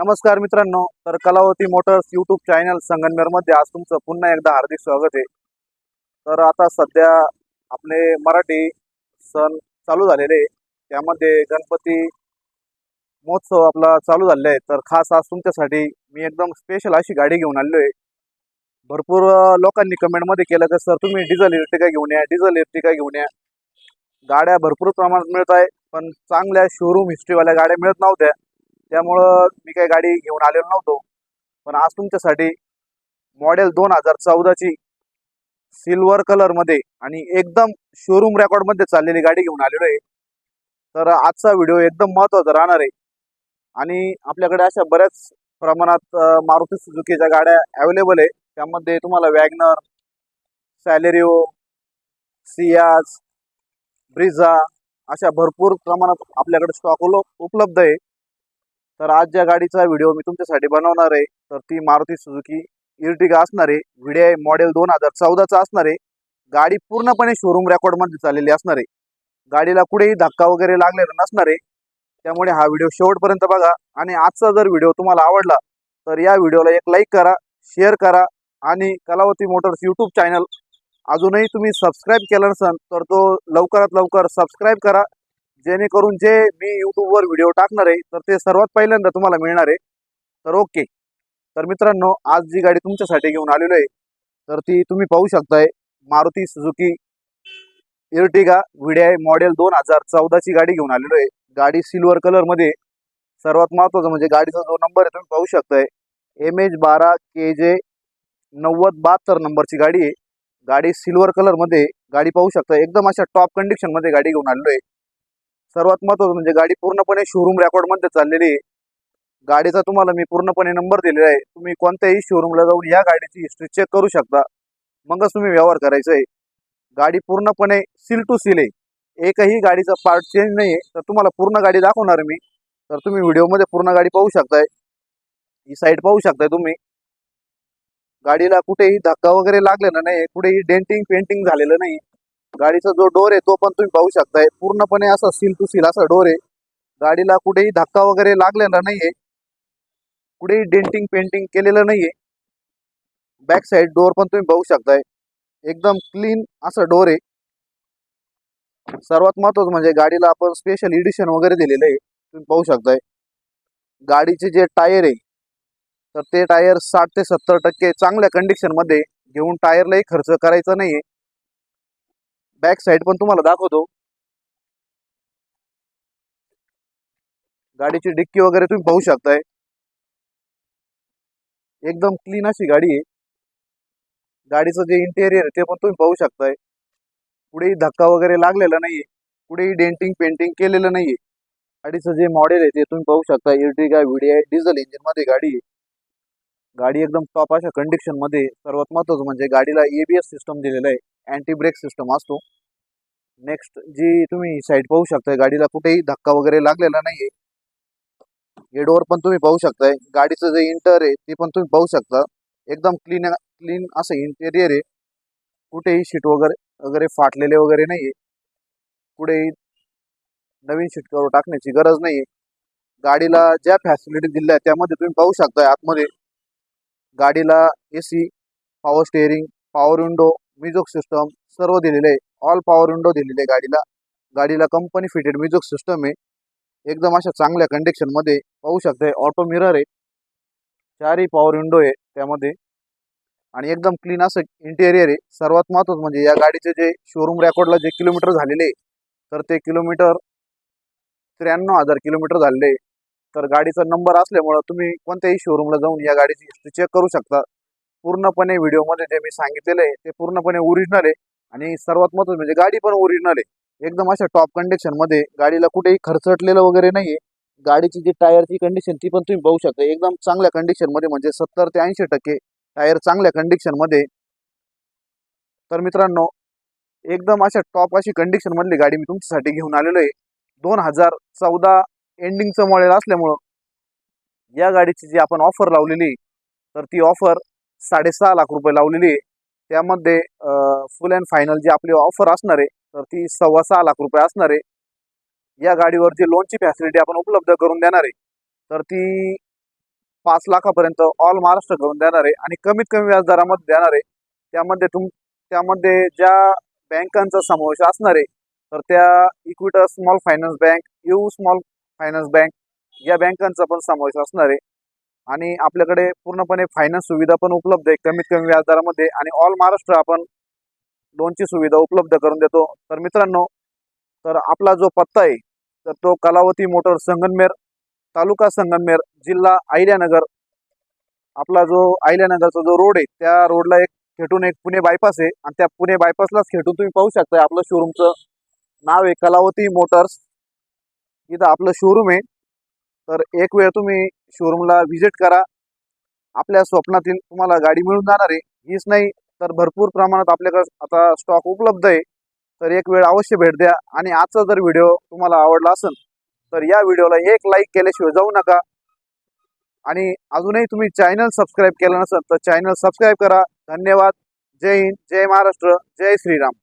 नमस्कार मित्रांनो तर कलावती मोटर्स यूट्यूब चॅनल संगमनेरमध्ये आज तुमचं पुन्हा एकदा हार्दिक स्वागत आहे. तर आता सध्या आपले मराठी सण चालू झालेले त्यामध्ये गणपती महोत्सव आपला चालू झालेला आहे तर खास आज तुमच्यासाठी मी एकदम स्पेशल अशी गाडी घेऊन आलेलो आहे. भरपूर लोकांनी कमेंटमध्ये केलं की सर तुम्ही डिझेल इर्टिका घेऊन या डिझेल इर्टिका घेऊन या. गाड्या भरपूर प्रमाणात मिळत आहे पण चांगल्या शोरूम हिस्ट्रीवाल्या गाड्या मिळत नव्हत्या. त्यामुळं मी काही गाडी घेऊन आलेलो नव्हतो. पण आज तुमच्यासाठी मॉडेल दोन हजार चौदाची सिल्वर कलरमध्ये आणि एकदम शोरूम रेकॉर्डमध्ये चाललेली गाडी घेऊन आलेलो आहे. तर आजचा व्हिडिओ एकदम महत्त्वाचा राहणार आहे. आणि आपल्याकडे अशा बऱ्याच प्रमाणात मारुती सुझुकीच्या गाड्या अवेलेबल आहे. त्यामध्ये तुम्हाला वॅगनर सॅलेरिओ सियाज ब्रिझा अशा भरपूर प्रमाणात आपल्याकडे स्टॉक उपलब्ध आहे. तर आज ज्या गाडीचा व्हिडिओ मी तुमच्यासाठी बनवणार आहे तर ती मारुती सुझुकी इर्टिगा असणार आहे व्हिडिओ मॉडेल दोन हजार चौदाचा असणार आहे. गाडी पूर्णपणे शोरूम रेकॉर्डमध्ये चाललेली असणार आहे. गाडीला कुठेही धक्का वगैरे लागलेला नसणार आहे. त्यामुळे हा व्हिडिओ शेवटपर्यंत बघा आणि आजचा जर व्हिडिओ तुम्हाला आवडला तर या व्हिडिओला एक लाईक करा शेअर करा आणि कलावती मोटर्स यूट्यूब चॅनल अजूनही तुम्ही सबस्क्राईब केला नसाल तर तो लवकरात लवकर सबस्क्राईब करा. जेणेकरून जे मी यूट्यूबवर व्हिडिओ टाकणार आहे तर ते सर्वात पहिल्यांदा तुम्हाला मिळणार आहे. तर ओके तर मित्रांनो आज जी गाडी तुमच्यासाठी घेऊन आलेलो आहे तर ती तुम्ही पाहू शकताय. Maruti Suzuki Ertiga VDI model दोन हजार चौदाची गाडी घेऊन आलेलो आहे. गाडी सिल्वर कलरमध्ये सर्वात महत्त्वाचं म्हणजे गाडीचा जो नंबर आहे तुम्ही पाहू शकताय. एम एच बारा के जे नव्वद बहात्तर नंबरची गाडी आहे. गाडी सिल्वर कलरमध्ये गाडी पाहू शकता एकदम अशा टॉप कंडिशनमध्ये गाडी घेऊन आलेलो आहे. सर्वात महत्वाचं म्हणजे गाडी पूर्णपणे शोरूम रेकॉर्डमध्ये चाललेली आहे. गाडीचा तुम्हाला मी पूर्णपणे नंबर दिलेला आहे. तुम्ही कोणत्याही शोरूमला जाऊन या गाडीची हिस्ट्री चेक करू शकता. मगच तुम्ही व्यवहार करायचा आहे. गाडी पूर्णपणे सील टू सील आहे. एकही गाडीचा पार्ट चेंज नाही आहे तर तुम्हाला पूर्ण गाडी दाखवणार मी. तर तुम्ही व्हिडिओमध्ये पूर्ण गाडी पाहू शकताय. ही साईड पाहू शकताय तुम्ही. गाडीला कुठेही धक्का वगैरे लागलेला नाही कुठेही डेंटिंग पेंटिंग झालेलं नाही गाडीचा जो डोर आहे तो पण तुम्ही पाहू शकताय. पूर्णपणे असा सील टू सील असा डोर आहे. गाडीला कुठेही धक्का वगैरे लागलेला नाहीये. कुठेही डेंटिंग पेंटिंग केलेलं नाहीये. बॅक साईड डोर पण तुम्ही पाहू शकताय. एकदम क्लीन असं डोर आहे. सर्वात महत्वाचं म्हणजे गाडीला आपण स्पेशल एडिशन वगैरे दिलेलं आहे. तुम्ही पाहू शकताय. गाडीचे जे टायर आहे तर ते टायर साठ ते सत्तर टक्के चांगल्या कंडिशनमध्ये घेऊन टायरलाही खर्च करायचा नाहीये. बॅक साईड पण तुम्हाला दाखवतो. गाडीची डिक्की वगैरे तुम्ही पाहू शकताय. एकदम क्लीन अशी गाडी आहे. गाडीचं जे इंटेरियर आहे ते पण तुम्ही पाहू शकताय. कुठेही धक्का वगैरे लागलेला नाहीये. कुठेही डेंटिंग पेंटिंग केलेलं नाहीये. गाडीचं जे मॉडेल आहे ते तुम्ही पाहू शकता इर्टिगा आहे डिझेल इंजिनमध्ये गाडी आहे. गाडी एकदम टॉप अशा कंडिशनमध्ये. सर्वात महत्वाचं म्हणजे गाडीला एबीएस सिस्टम दिलेला आहे. अँटी ब्रेक सिस्टम असतो. नेक्स्ट जी तुम्ही साईड पाहू शकताय गाडीला कुठेही धक्का वगैरे लागलेला नाहीये. हेडवर पण तुम्ही पाहू शकताय. गाडीचं जे इंटर आहे ते पण तुम्ही पाहू शकता. एकदम क्लीन क्लीन असं इंटेरियर आहे. कुठेही सीट वगैरे वगैरे फाटलेले वगैरे नाहीये. कुठेही नवीन सीट कवर टाकण्याची गरज नाहीये. गाडीला ज्या फॅसिलिटी दिल्या आहेत त्यामध्ये तुम्ही पाहू शकताय आतमध्ये. गाडीला A C power steering power window music system सर्व दिलेले आहे. ऑल पॉवर विंडो दिलेले आहे गाडीला. गाडीला कंपनी फिटेड म्युझिक सिस्टम आहे. एकदम अशा चांगल्या कंडिक्शनमध्ये पाहू शकताय ऑटो मिरर आहे. चारही पॉवर विंडो आहे त्यामध्ये. आणि एकदम क्लीन असं इंटेरियर आहे. सर्वात महत्वाचं म्हणजे या गाडीचे जे शोरूम रेकॉर्डला जे किलोमीटर झालेले आहे, तर ते किलोमीटर त्र्याण्णव हजार किलोमीटर झालेले आहे. तर गाडीचा नंबर असल्यामुळं तुम्ही कोणत्याही शोरूमला जाऊन या गाडीची हिस्ट्री चेक करू शकता. पूर्णपणे व्हिडिओमध्ये जे मी सांगितलेलं आहे ते पूर्णपणे ओरिजिनल आहे. आणि सर्वात महत्वाचं म्हणजे गाडी पण ओरिजिनल आहे. एकदम अशा टॉप कंडिशनमध्ये गाडीला कुठेही खर्चटलेलं वगैरे नाहीये. गाडीची जी टायरची कंडिशन ती पण तुम्ही पाहू शकता. एकदम चांगल्या कंडिशनमध्ये म्हणजे सत्तर ते ऐंशी टक्के टायर चांगल्या कंडिशनमध्ये. तर मित्रांनो एकदम अशा टॉप अशी कंडिशनमधली गाडी मी तुमच्यासाठी घेऊन आलेलो आहे. दोन हजार चौदा एंडिंगचं मॉडेल असल्यामुळं या गाडीची जी आपण ऑफर लावलेली आहे, तर ती ऑफर साडेसहा लाख रुपये लावलेली आहे. त्यामध्ये फुल अँड फायनल जी आपली ऑफर असणार आहे तर ती सव्वा सहा लाख रुपये असणार आहे. या गाडीवर जी लोनची फॅसिलिटी आपण उपलब्ध करून देणार आहे तर ती पाच लाखापर्यंत ऑल महाराष्ट्र करून देणार आहे आणि कमीत कमी व्याजदरामध्ये देणार आहे. त्यामध्ये तुम त्यामध्ये ज्या बँकांचा समावेश असणार आहे तर त्या Equitas small finance bank U small finance bank या बँकांचा पण समावेश असणार आहे. आणि आपल्याकडे पूर्णपणे फायनान्स सुविधा पण उपलब्ध आहे. कमीत कमी व्याजदरामध्ये आणि ऑल महाराष्ट्र आपण लोनची सुविधा उपलब्ध करून देतो. तर मित्रांनो तर आपला जो पत्ता आहे तर तो कलावती मोटर संगनमेर तालुका संगनमेर जिल्हा अहिल्यानगर. आपला जो अहिल्यानगरचा जो रोड आहे त्या रोडला एक खेटून एक पुणे बायपास आहे. आणि त्या पुणे बायपासलाच खेटून तुम्ही पाहू शकता आपलं शोरूमचं नाव आहे कलावती मोटर्स. इथं आपलं शोरूम आहे. तर एक वेळ तुम्ही शोरूमला व्हिजिट करा. आपल्या स्वप्नातील तुम्हाला गाडी मिळून जाणार आहे. हीच नाही तर भरपूर प्रमाणात आपल्याकडे आता स्टॉक उपलब्ध आहे. तर एक वेळ अवश्य भेट द्या. आणि आजचा जर व्हिडिओ तुम्हाला आवडला असेल तर या व्हिडिओला एक लाईक केल्याशिवाय जाऊ नका. आणि अजूनही तुम्ही चॅनल सबस्क्राईब केलं नसेल तर चॅनल सबस्क्राईब करा. धन्यवाद. जय हिंद जय महाराष्ट्र जय श्रीराम.